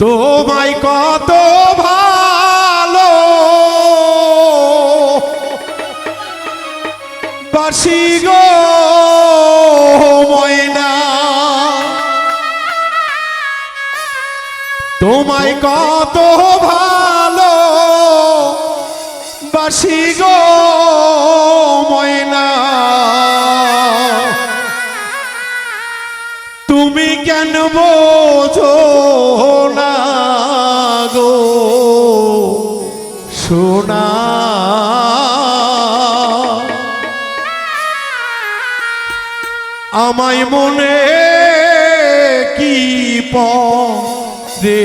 তোমায় কত ভালো। বাসি গো ময়না তোমায় কত ভালো। বাসি গো ময়না। কেন বোঝো না গো। সোনা আমায় মনে কি পে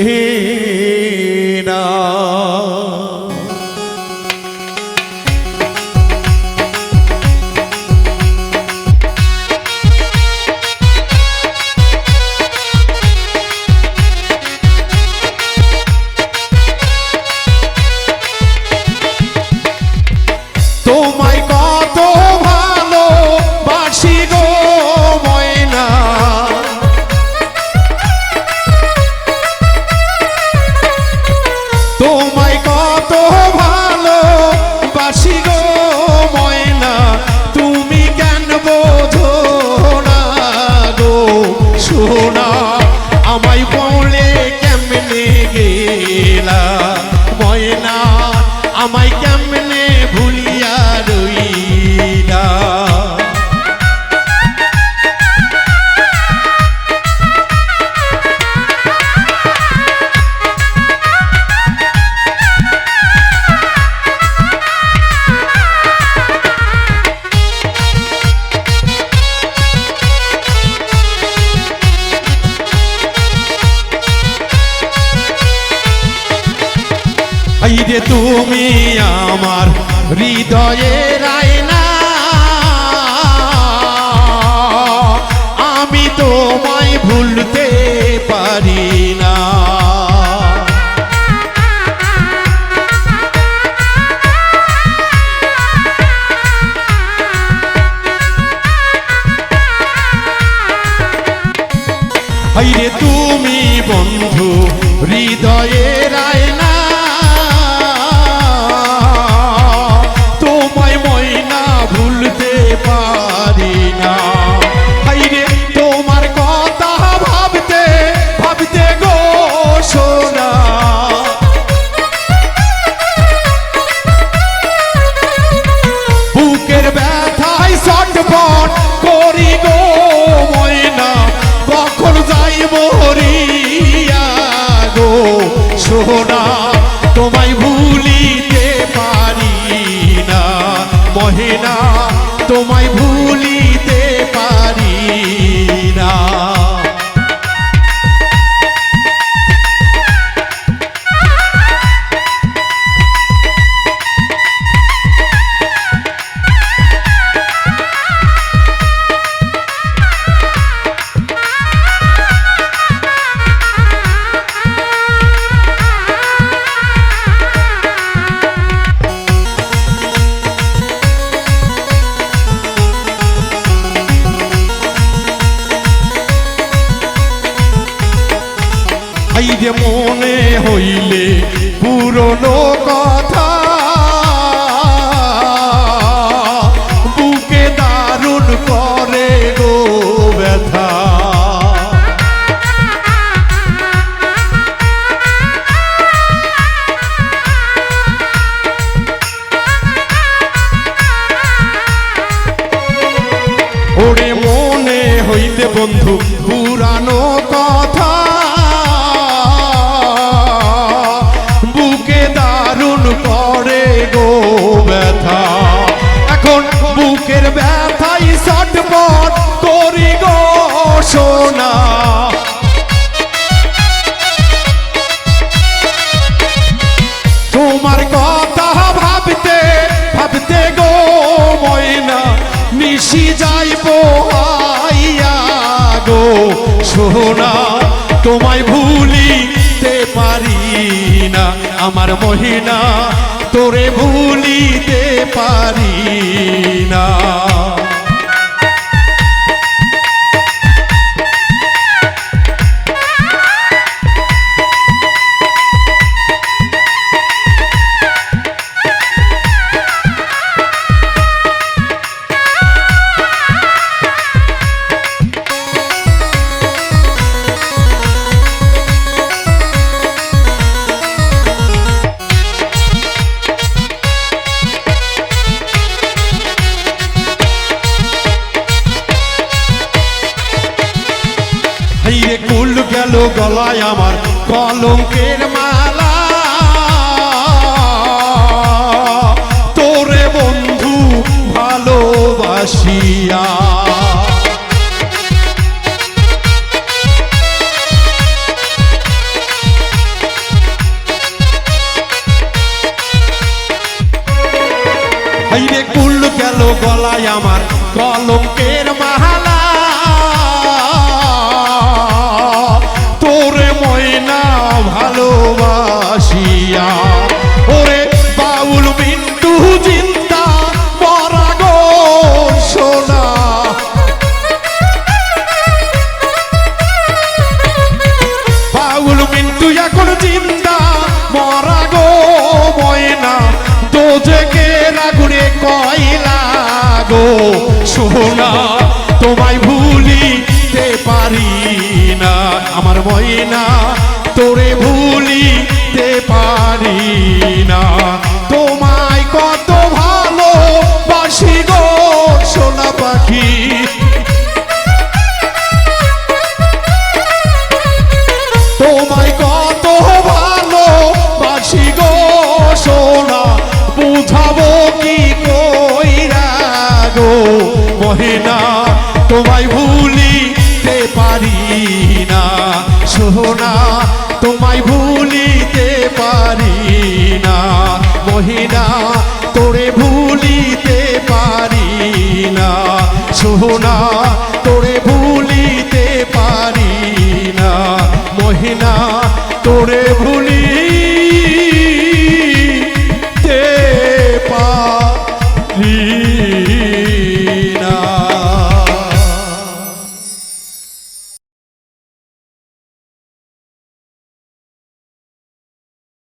যে তুমি আমার হৃদয়ের হইলে পুরনো কথা। বুকে দারুণ করে গো ব্যথা। ওরে মনে হইতে বন্ধু না তোমায় ভুলিতে পারি না আমার মহিনা তোরে ভুলিতে পারি না। গলায় আমার কলঙ্কের মালা। তোরে বন্ধু ভালোবাসিয়া। হাইরে কুল গেল গলায় আমার কলঙ্কের মালা। সোনা তোমায় ভুলিতে পারি না। আমার ময়না তোরে ভুলিতে পারি না। বহে তোমায় ভুলিতে পারি না সোনা তোমায় ভুলিতে পারি না মহিনা, তোরে ভুলিতে পারি না সোনা তোরে ভুলিতে পারি না মহিনা, তোরে ভুলি